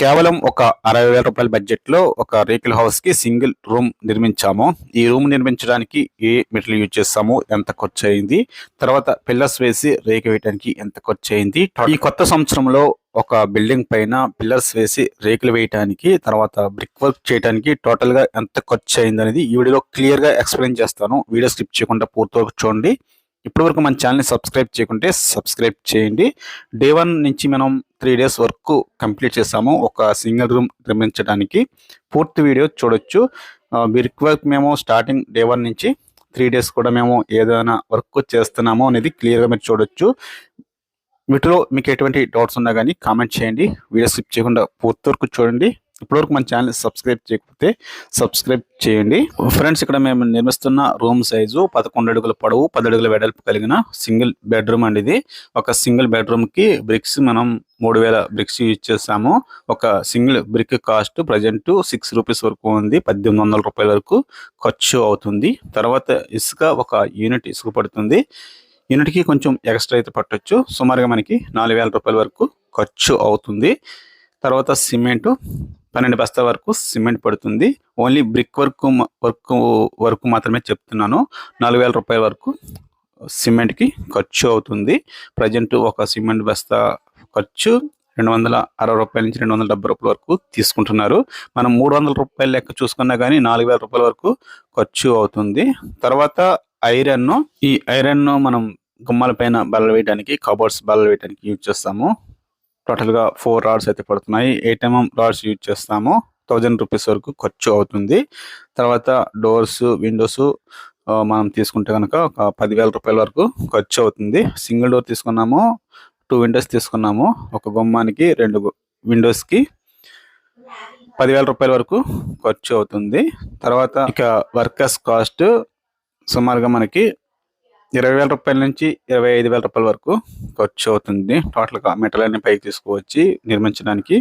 కేవలం ఒక అరవై వేల రూపాయల బడ్జెట్లో ఒక రేకుల హౌస్కి సింగిల్ రూమ్ నిర్మించాము. ఈ రూమ్ నిర్మించడానికి ఏ మెటీరియల్ యూజ్ చేస్తాము ఎంత ఖర్చు అయింది తర్వాత పిల్లర్స్ వేసి రేకు వేయడానికి ఎంత ఖర్చు అయింది ఈ కొత్త సంవత్సరంలో ఒక బిల్డింగ్ పైన పిల్లర్స్ వేసి రేకులు వేయడానికి తర్వాత బ్రిక్ వర్క్ చేయడానికి టోటల్గా ఎంత ఖర్చు అయింది అనేది ఈ వీడియోలో క్లియర్గా ఎక్స్ప్లెయిన్ చేస్తాను. వీడియో స్కిప్ చేయకుండా పూర్తి చూడండి. ఇప్పటి వరకు మన ఛానల్ని సబ్స్క్రైబ్ చేయకుంటే సబ్స్క్రైబ్ చేయండి. డే వన్ నుంచి మనం త్రీ డేస్ వర్క్ కంప్లీట్ చేసాము ఒక సింగిల్ రూమ్ నిర్మించడానికి. పూర్తి వీడియో చూడొచ్చు. బిర్క్ వర్క్ మేము స్టార్టింగ్ డే వన్ నుంచి త్రీ డేస్ కూడా మేము ఏదైనా వర్క్ చేస్తున్నామో అనేది క్లియర్గా మీరు చూడొచ్చు. వీటిలో మీకు ఎటువంటి డౌట్స్ ఉన్నా కానీ కామెంట్ చేయండి. వీడియో స్కిప్ చేయకుండా పూర్తి వరకు చూడండి. ఇప్పటివరకు మన ఛానల్ సబ్స్క్రైబ్ చేయకపోతే సబ్స్క్రైబ్ చేయండి. ఫ్రెండ్స్ ఇక్కడ మేము నిర్మిస్తున్న రూమ్ సైజు పదకొండు అడుగుల పొడవు పది అడుగుల వెడల్పు కలిగిన సింగిల్ బెడ్రూమ్ అండి ఇది. ఒక సింగిల్ బెడ్రూమ్కి బ్రిక్స్ మనం మూడు వేల బ్రిక్స్ యూజ్ చేసాము ఒక single brick cost present six rupees వరకు ఉంది. పద్దెనిమిది వందల రూపాయల వరకు ఖర్చు అవుతుంది. తర్వాత ఇసుక ఒక యూనిట్ ఇసుక పడుతుంది. యూనిట్కి కొంచెం ఎక్స్ట్రా అయితే పట్టొచ్చు. సుమారుగా మనకి నాలుగు వేల రూపాయల వరకు ఖర్చు అవుతుంది. తర్వాత సిమెంటు పన్నెండు బస్తా వరకు సిమెంట్ పడుతుంది. ఓన్లీ బ్రిక్ వర్క్ వర్క్ వరకు మాత్రమే చెప్తున్నాను. నాలుగు వేల రూపాయల వరకు సిమెంట్కి ఖర్చు అవుతుంది. ప్రజెంట్ ఒక సిమెంట్ బస్తా ఖర్చు రెండు వందల అరవై రూపాయల నుంచి రెండు వందల డెబ్బై రూపాయల వరకు తీసుకుంటున్నారు. మనం మూడు వందల రూపాయల లెక్క చూసుకున్నా కానీ నాలుగు వేల రూపాయల వరకు ఖర్చు అవుతుంది. తర్వాత ఐరన్ ఈ ఐరన్ మనం గుమ్మాల పైన బల్ల వేయడానికి కబోర్డ్స్ బల్ల వేయడానికి యూజ్ చేస్తాము. టోటల్గా ఫోర్ రాడ్స్ అయితే పడుతున్నాయి. ఎయిట్ ఎంఎం రాడ్స్ యూజ్ చేస్తాము. థౌజండ్ రూపీస్ వరకు ఖర్చు అవుతుంది. తర్వాత డోర్స్ విండోస్ మనం తీసుకుంటే కనుక ఒక పదివేల రూపాయల వరకు ఖర్చు అవుతుంది. సింగిల్ డోర్ తీసుకున్నాము. టూ విండోస్ తీసుకున్నాము. ఒక గుమ్మానికి రెండు విండోస్కి పదివేల రూపాయల వరకు ఖర్చు అవుతుంది. తర్వాత ఇక వర్కర్స్ కాస్ట్ సుమారుగా మనకి ఇరవై వేల రూపాయల నుంచి ఇరవై ఐదు వేల రూపాయల వరకు ఖర్చు అవుతుంది. టోటల్గా మెటల్ అన్ని పైకి తీసుకువచ్చి నిర్మించడానికి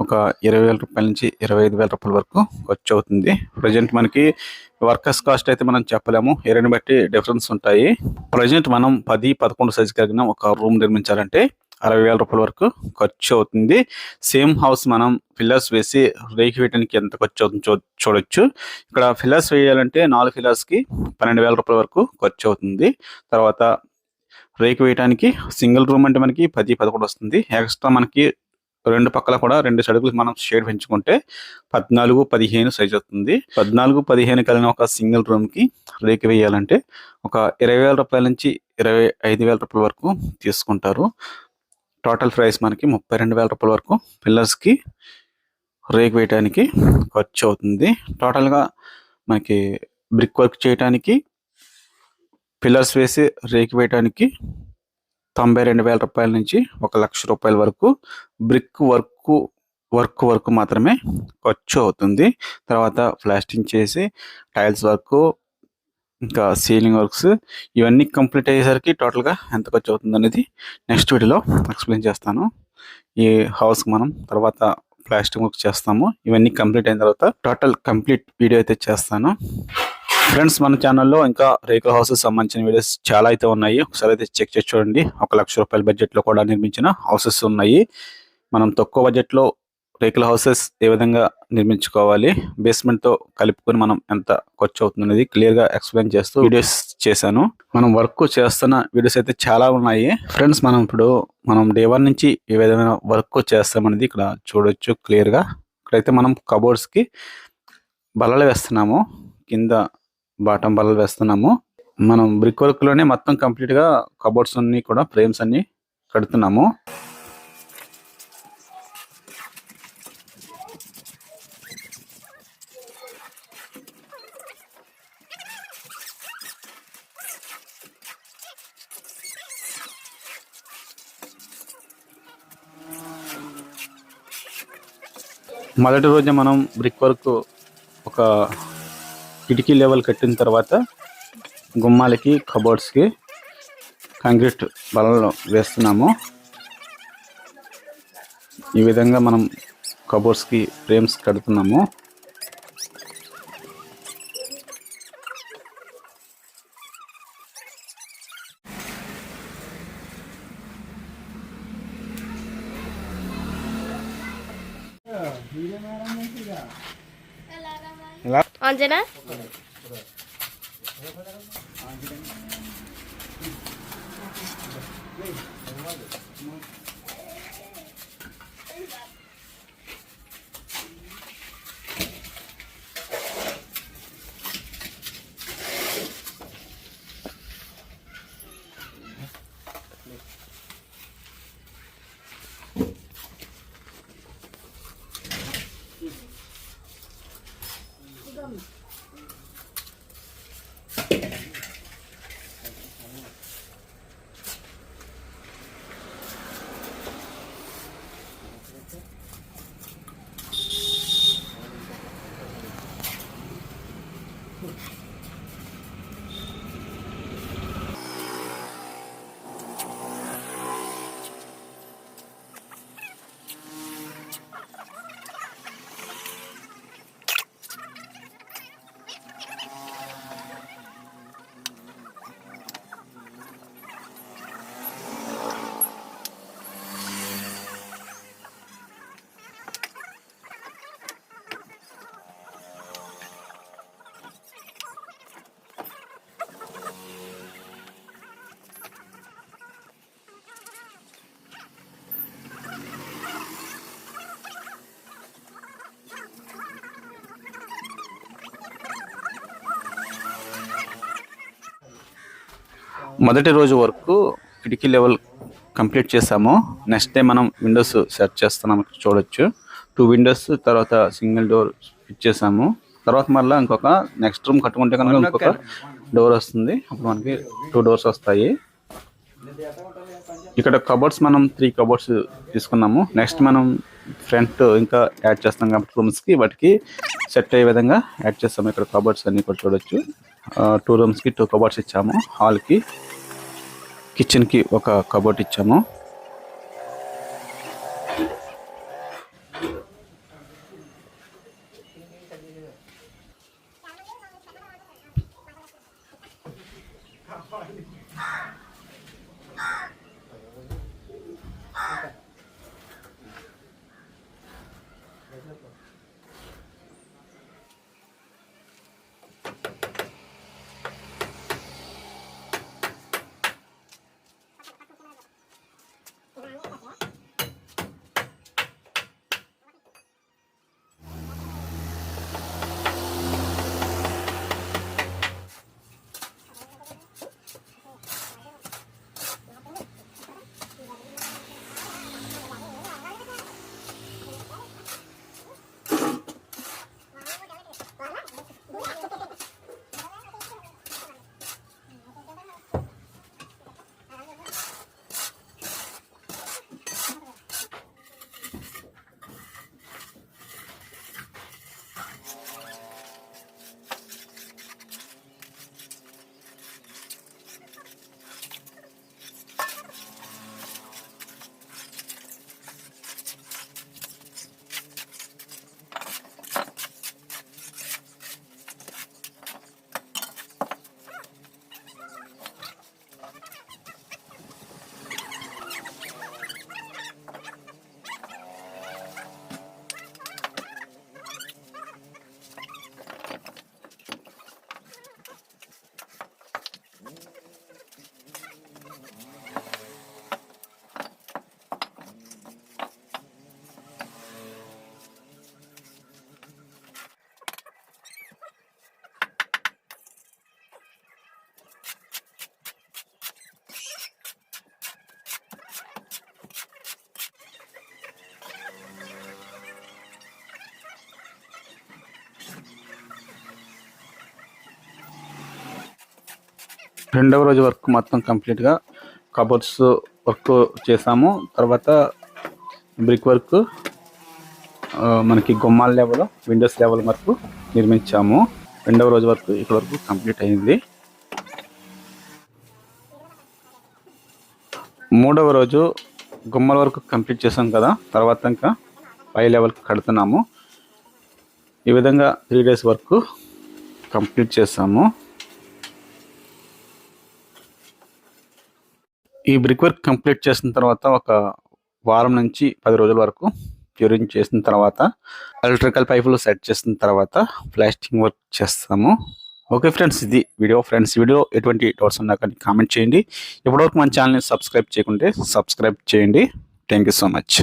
ఒక ఇరవై వేల రూపాయల నుంచి ఇరవై ఐదు వేల రూపాయల వరకు ఖర్చు అవుతుంది. ప్రజెంట్ మనకి వర్కర్స్ కాస్ట్ అయితే మనం చెప్పలేము. ఏరియాని బట్టి డిఫరెన్స్ ఉంటాయి. ప్రజెంట్ మనం పది పదకొండు సైజు కలిగిన ఒక రూమ్ నిర్మించాలంటే అరవై వేల రూపాయల వరకు ఖర్చు అవుతుంది. సేమ్ హౌస్ మనం ఫిల్లర్స్ వేసి రేకి వేయడానికి ఎంత ఖర్చు అవుతుంది చూ చూడొచ్చు. ఇక్కడ ఫిల్లర్స్ వేయాలంటే నాలుగు ఫిల్లర్స్కి పన్నెండు వేల రూపాయల వరకు ఖర్చు అవుతుంది. తర్వాత రేకు వేయడానికి సింగిల్ రూమ్ అంటే మనకి పది పదకొండు వస్తుంది. ఎక్స్ట్రా మనకి రెండు పక్కల కూడా రెండు సడుగులు మనం షేడ్ పెంచుకుంటే పద్నాలుగు పదిహేను సైజ్ అవుతుంది పద్నాలుగు పదిహేను కలిగిన ఒక సింగిల్ రూమ్కి రేకు వేయాలంటే ఒక ఇరవై వేల రూపాయల నుంచి ఇరవై ఐదు వేల రూపాయల వరకు తీసుకుంటారు. టోటల్ ప్రైస్ మనకి ముప్పై రెండు వేల రూపాయల వరకు పిల్లర్స్కి రేక్ వేయడానికి ఖర్చు అవుతుంది. టోటల్గా మనకి బ్రిక్ వర్క్ చేయడానికి పిల్లర్స్ వేసి రేక్ వేయడానికి తొంభై రెండు వేల రూపాయల నుంచి ఒక లక్ష రూపాయల వరకు బ్రిక్ వర్క్ వర్క్ వర్క్ మాత్రమే ఖర్చు అవుతుంది. తర్వాత ప్లాస్టింగ్ చేసి టైల్స్ వర్క్ ఇంకా సీలింగ్ వర్క్స్ ఇవన్నీ కంప్లీట్ అయ్యేసరికి టోటల్గా ఎంత ఖర్చు అవుతుంది అనేది నెక్స్ట్ వీడియోలో ఎక్స్ప్లెయిన్ చేస్తాను. ఈ హౌస్ మనం తర్వాత ప్లాస్టిక్ వర్క్ చేస్తాము. ఇవన్నీ కంప్లీట్ అయిన తర్వాత టోటల్ కంప్లీట్ వీడియో అయితే చేస్తాను. ఫ్రెండ్స్ మన ఛానల్లో ఇంకా రేకుల హౌసెస్ సంబంధించిన వీడియోస్ చాలా అయితే ఉన్నాయి. ఒకసారి అయితే చెక్ చేసి చూడండి. ఒక లక్ష రూపాయల బడ్జెట్లో కూడా నిర్మించిన హౌసెస్ ఉన్నాయి. మనం తక్కువ బడ్జెట్లో రేకుల హౌసెస్ ఏ విధంగా నిర్మించుకోవాలి బేస్మెంట్తో కలుపుకొని మనం ఎంత ఖర్చు అవుతుంది అనేది క్లియర్గా ఎక్స్ప్లెయిన్ చేస్తూ వీడియోస్ చేశాను. మనం వర్క్ చేస్తున్న వీడియోస్ అయితే చాలా ఉన్నాయి. ఫ్రెండ్స్ మనం ఇప్పుడు మనం డే వన్ నుంచి ఏ విధమైన వర్క్ చేస్తామనేది ఇక్కడ చూడొచ్చు క్లియర్గా. ఇక్కడైతే మనం కబోర్డ్స్కి బల్లలు వేస్తున్నాము. కింద బాటం బల్లలు వేస్తున్నాము. మనం బ్రిక్ వర్క్లోనే మొత్తం కంప్లీట్గా కబోర్డ్స్ అన్నీ కూడా ఫ్రేమ్స్ అన్ని కడుతున్నాము. మొదటి రోజు మనం బ్రిక్ వర్క్ ఒక కిటికీ లెవెల్ కట్టిన తర్వాత గుమ్మాలకి కబోర్డ్స్కి కాంక్రీట్ బలలో వేస్తున్నాము. ఈ విధంగా మనం కబోర్డ్స్కి ఫ్రేమ్స్ కడుతున్నాము. అంజనా మొదటి రోజు వరకు కిటికీ లెవెల్ కంప్లీట్ చేసాము నెక్స్ట్ డే మనం విండోస్ సెట్ చేస్తున్నాం చూడొచ్చు. టూ విండోస్ తర్వాత సింగిల్ డోర్ ఫిట్ చేసాము తర్వాత మళ్ళీ ఇంకొక నెక్స్ట్ రూమ్ కట్టుకుంటే కనుక ఇంకొక డోర్ వస్తుంది. అప్పుడు మనకి టూ డోర్స్ వస్తాయి. ఇక్కడ కబోర్డ్స్ మనం త్రీ కబోర్డ్స్ తీసుకున్నాము. నెక్స్ట్ మనం ఫ్రంట్ ఇంకా యాడ్ చేస్తాం కాబట్టి రూమ్స్కి వాటికి సెట్ అయ్యే విధంగా యాడ్ చేస్తాము. ఇక్కడ కబోర్డ్స్ అన్ని కూడా చూడొచ్చు. టూ రూమ్స్కి టూ కబోర్డ్స్ ఇచ్చాము. హాల్కి కిచెన్కి ఒక కబోర్డ్ ఇచ్చాము. రెండవ రోజు వర్క్ మొత్తం కంప్లీట్గా కబోర్డ్స్ వర్క్ చేసాము. తర్వాత బ్రిక్ వర్క్ మనకి గుమ్మాల లెవెల్ విండోస్ లెవెల్ వరకు నిర్మించాము. రెండవ రోజు వరకు ఇక్కడ వరకు కంప్లీట్ అయింది. మూడవ రోజు గుమ్మల వరకు కంప్లీట్ చేసాం కదా తర్వాత ఇంకా పై లెవెల్కి కడుతున్నాము. ఈ విధంగా త్రీ డేస్ వరకు కంప్లీట్ చేసాము. ఈ బ్రిక్ వర్క్ కంప్లీట్ చేసిన తర్వాత ఒక వారం నుంచి పది రోజుల వరకు ప్యూరింగ్ చేసిన తర్వాత ఎలక్ట్రికల్ పైపులు సెట్ చేసిన తర్వాత ప్లాస్టింగ్ వర్క్ చేస్తాము. ఓకే ఫ్రెండ్స్ ఇది వీడియో. ఫ్రెండ్స్ వీడియో ఎటువంటి డౌట్స్ ఉన్నా కానీ కామెంట్ చేయండి. ఇప్పటివరకు మన ఛానల్ని సబ్స్క్రైబ్ చేయకుంటే సబ్స్క్రైబ్ చేయండి. Thank you so much.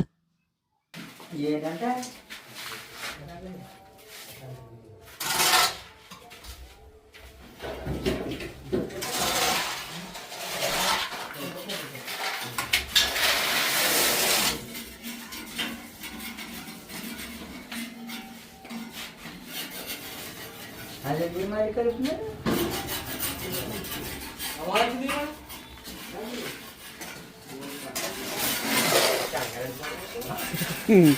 अरे बीमारी कर उसने हमारा भी बीमार हम्म।, हम्म।